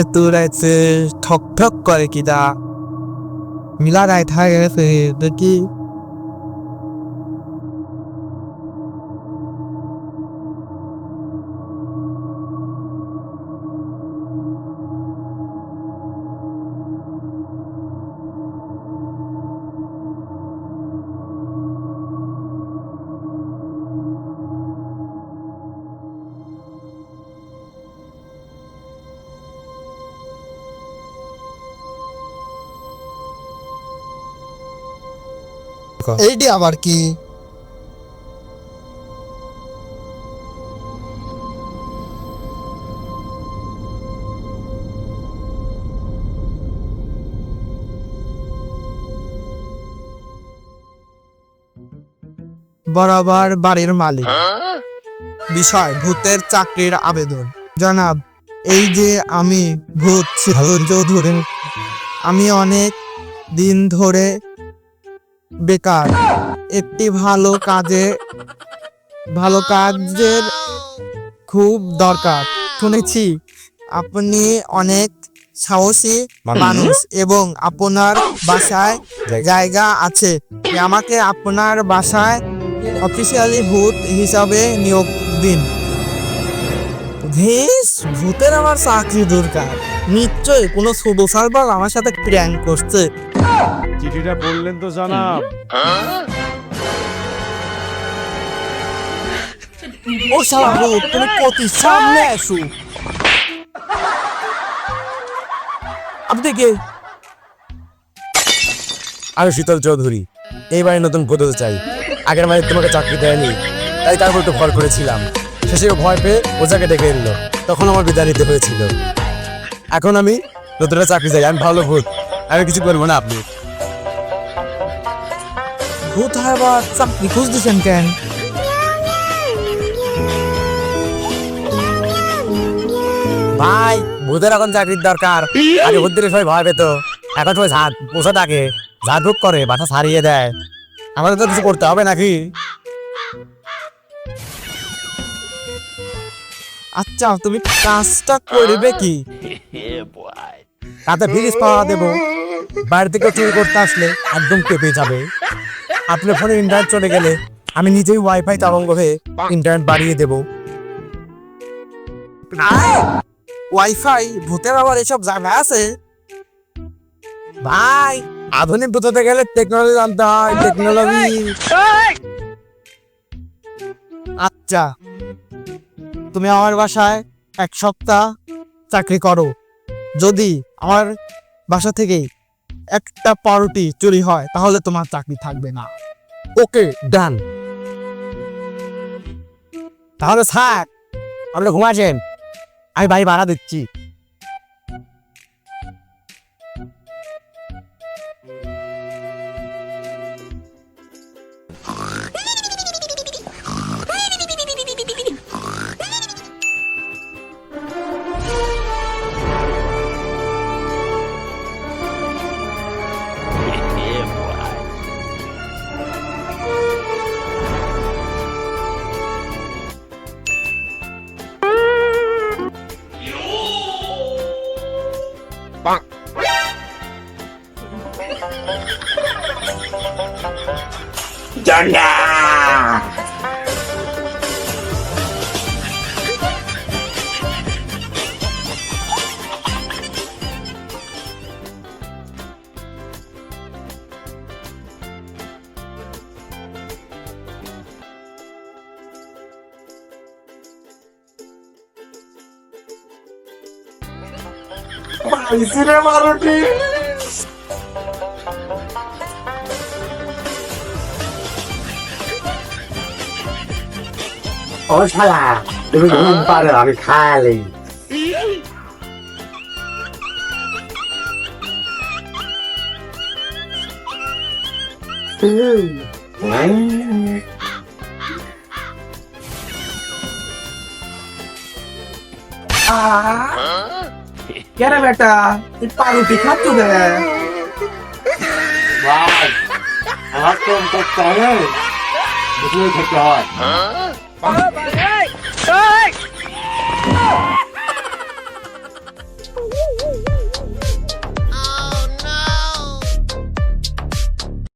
এত রাইতে ঠক ঠক করে কিদা মিলা রায় থাকে দেখি। এইটি আবার কি? বরাবর বাড়ির মালিক। বিষয় ভূতের চাকরির আবেদন। জনাব এই যে আমি ভূত চৌধুরী আমি অনেক দিন ধরে বেকার। একটি ভালো কাজে ভালো কাজের খুব দরকার। শুনেছি আপনি অনেক সাহসী মানুষ। এবং আপনার বাসায় জায়গা। আছে। আমাকে আপনার বাসায় অফিসিয়ালি ভূত হিসাবে নিয়োগ দিন। ভেস ভূতের আমার চাকরি দরকার। নিশ্চয়ই কোনো শুভ সার্ভার আমার সাথে প্র্যাঙ্ক করছে। চিঠিটা বললেন তো জানাব। ও শালা ভূত তুমি কতি সামনে আসো। আপনি কে? আমি শীতল চৌধুরী। এইবারে নতুন পদ্ধতি চাই। আগের মাসে তোমাকে চাকরি দেয়নি তাই তার উপর একটু ভর করেছিলাম। শেষে ও ভয় পেয়ে ওজাকে ডেকে এলো। তখন আমার বিদায় নিতে হয়েছিল। এখন আমি নতুন একটা চাকরি চাই আমি ভালো ভূত। আমি কিছু করব না আপনি। হয় বা চাকরি খুঁজতেছেন কেন? ভাই ভূতের এখন চাকরির দরকার। সবাই ভয় পেত। এখন সবাই পোষা থাকে ঝাড় ফুক করে বাসা ছাড়িয়ে দেয়। আমাদের তো কিছু করতে হবে নাকি? আচ্ছা তুমি কাজটা করবে কি? তাতে ব্রিজ পাওয়া দেবো। বাইরে থেকে চুরি করতে আসলে একদম কেঁপে যাবে। আপনার ফোনে ইন্টারনেট চলে গেলে আমি নিজেই ওয়াইফাই তরঙ্গ হয়ে ইন্টারনেট বাড়িয়ে দেবো। ওয়াইফাই ভূতের আবার এসব জায়গা আছে? ভাই আধুনিক হতে গেলে টেকনোলজি জানতে হয় টেকনোলজি আচ্ছা তুমি আমার বাসায় এক সপ্তাহ চাকরি করো। যদি আমার বাসা থেকে একটা পাউরুটি চুরি হয়, তাহলে তোমার চাকরি থাকবে না। ওকে ডান তাহলে থাক, আপনি ঘুমাছেন আমি বাড়ি ভাড়া দিচ্ছি। 棒。真的。ও শালা তুমি ঘুম পারো আমি খালি। কেন বেটা তুই পাউরুটি খাচ্ছ ভাই আমার তো করতে হবে বুঝলে খেতে হয়